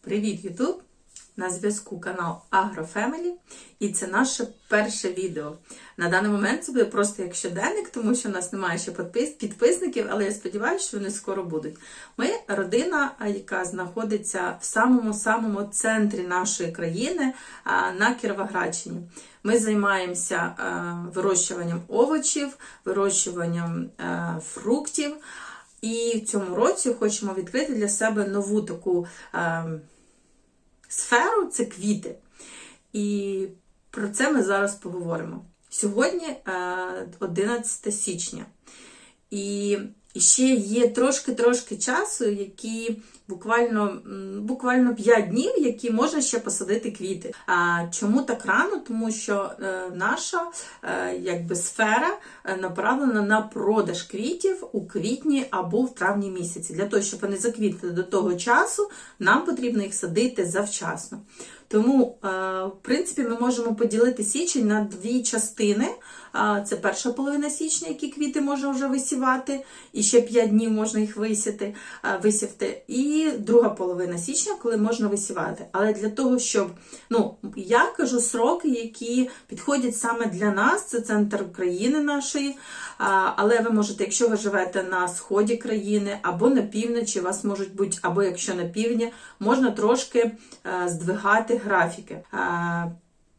Привіт, Ютуб! На зв'язку канал AgroFamily і це наше перше відео. На даний момент це буде просто як щоденник, тому що в нас немає ще підпис- підписників, але я сподіваюся, що вони скоро будуть. Ми родина, яка знаходиться в самому-самому центрі нашої країни на Кіровоградщині. Ми займаємося вирощуванням овочів, вирощуванням фруктів. І в цьому році хочемо відкрити для себе нову таку е, сферу це квіти. І про це ми зараз поговоримо. Сьогодні е, 11 січня. І і ще є трошки-трошки часу, які буквально, буквально 5 днів, які можна ще посадити квіти. А чому так рано? Тому що е, наша е, якби сфера е, направлена на продаж квітів у квітні або в травні місяці. Для того, щоб вони заквітли до того часу, нам потрібно їх садити завчасно. Тому, в принципі, ми можемо поділити січень на дві частини. Це перша половина січня, які квіти можна вже висівати, і ще 5 днів можна їх висіти, висівти. І друга половина січня, коли можна висівати. Але для того, щоб ну, я кажу сроки, які підходять саме для нас, це центр країни нашої. Але ви можете, якщо ви живете на сході країни або на півночі, вас можуть бути, або якщо на півдні, можна трошки е, здвигати графіки.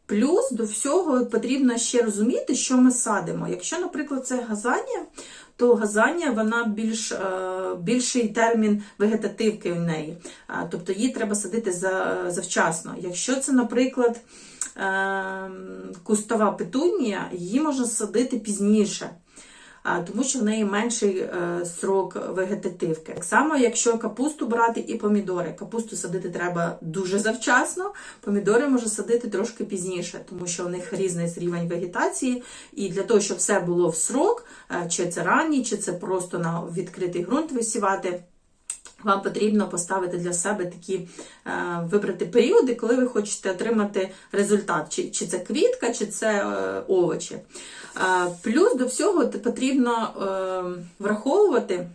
Плюс до всього потрібно ще розуміти, що ми садимо. Якщо, наприклад, це газання, то газання вона більш, е, більший термін вегетативки в неї. Тобто її треба садити завчасно. Якщо це, наприклад, е, кустова петунія, її можна садити пізніше. Тому що в неї менший е, срок вегетативки. Так само, якщо капусту брати і помідори. Капусту садити треба дуже завчасно, помідори можна садити трошки пізніше, тому що у них різний рівень вегетації. І для того, щоб все було в срок, е, чи це ранній, чи це просто на відкритий ґрунт висівати. Вам потрібно поставити для себе такі е, вибрати періоди, коли ви хочете отримати результат, чи, чи це квітка, чи це е, овочі. Е, плюс до всього потрібно враховувати,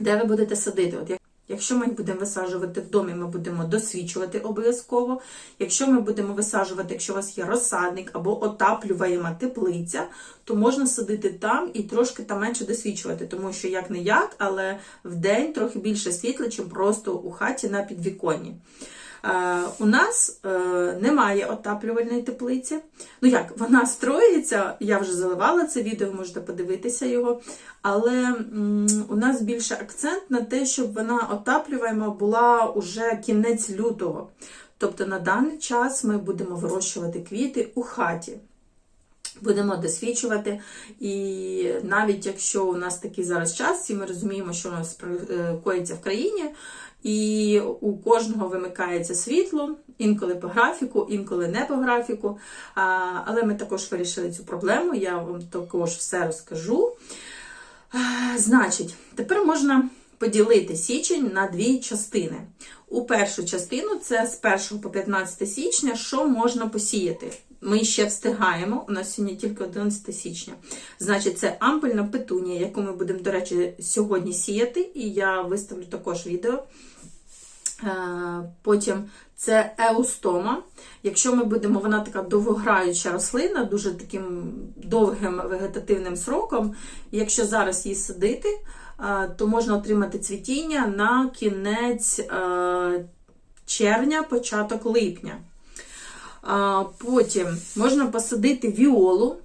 де ви будете садити. От Якщо ми будемо висаджувати в домі, ми будемо досвідчувати обов'язково. Якщо ми будемо висаджувати, якщо у вас є розсадник або отаплюваєма теплиця, то можна садити там і трошки там менше досвідчувати, тому що як не як, але в день трохи більше світла, чим просто у хаті на підвіконні. Е, У нас е, немає отаплювальної теплиці. Ну як, вона строїться, я вже заливала це відео, можете подивитися його. Але у нас більше акцент на те, щоб вона отаплюваема була уже кінець лютого. Тобто на даний час ми будемо вирощувати квіти у хаті. Будемо досвідчувати, і навіть якщо у нас такий зараз час, всі ми розуміємо, що у нас е, коїться в країні, і у кожного вимикається світло, інколи по графіку, інколи не по графіку. Але ми також вирішили цю проблему, я вам також все розкажу. Значить, тепер можна поділити січень на дві частини. У першу частину це з 1 по 15 січня, що можна посіяти. Ми ще встигаємо, у нас сьогодні тільки 11 січня. Значить, це ампельна петунія, яку ми будемо, до речі, сьогодні сіяти, і я виставлю також відео. Е, Потім це еустома. Якщо ми будемо, вона така довгограюча рослина, дуже таким довгим вегетативним сроком. Якщо зараз її садити, то можна отримати цвітіння на кінець е, червня, початок липня. Потім можна посадити віолу,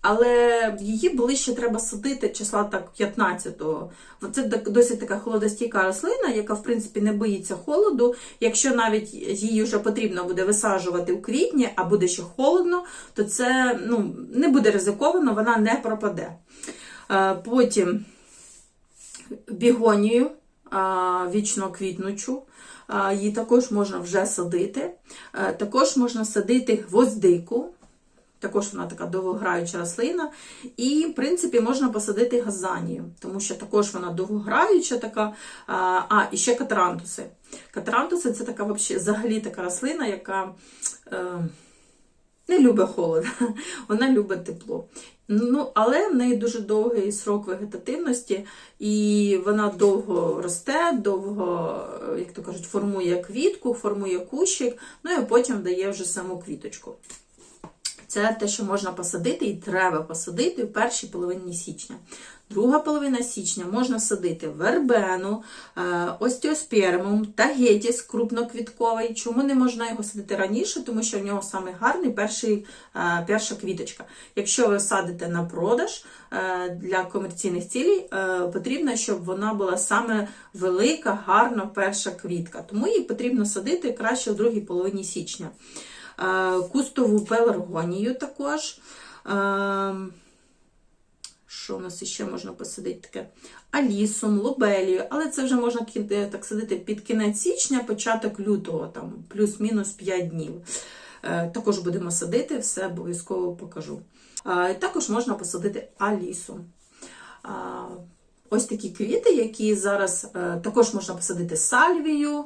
але її ближче треба садити числа так 15-го. Це досить така холодостійка рослина, яка в принципі не боїться холоду. Якщо навіть її вже потрібно буде висаджувати у квітні, а буде ще холодно, то це ну, не буде ризиковано, вона не пропаде. Е, Потім бігонію вічно квітнучу. Її також можна вже садити. Е, Також можна садити гвоздику. Також вона така довгограюча рослина. І, в принципі, можна посадити газанію, тому що також вона довгограюча така. А, і ще катрантуси. Катрантуси це така взагалі така рослина, яка е, не любить холод, вона любить тепло. Ну, але в неї дуже довгий срок вегетативності, і вона довго росте, довго, як то кажуть, формує квітку, формує кущик, ну і потім дає вже саму квіточку. Це те, що можна посадити і треба посадити в першій половині січня. Друга половина січня можна садити вербену, е, остеоспермум та гетіс крупноквітковий. Чому не можна його садити раніше? Тому що в нього саме гарний перший, е, перша квіточка. Якщо ви садите на продаж е, для комерційних цілей, потрібно, щоб вона була саме велика, гарна перша квітка. Тому її потрібно садити краще в другій половині січня. Кустову пеларгонію також. Що у нас ще можна посадити таке? Алісум, лобелію, але це вже можна е, так садити під кінець січня, початок лютого, там плюс-мінус 5 днів. Е, Також будемо садити, все обов'язково покажу. Також можна посадити алісу. Ось такі квіти, які зараз е, також можна посадити сальвію,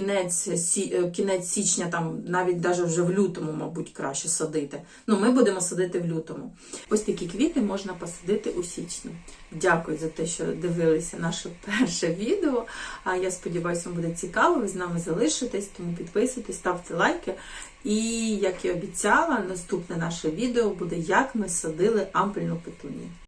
кінець, е, кінець січня, там навіть даже вже в лютому, мабуть, краще садити. Ну, ми будемо садити в лютому. Ось такі квіти можна посадити у січні. Дякую за те, що дивилися наше перше відео. А я сподіваюся, вам буде цікаво. Ви з нами залишитесь, тому підписуйтесь, ставте лайки. І як і обіцяла, наступне наше відео буде, як ми садили ампельну петунію.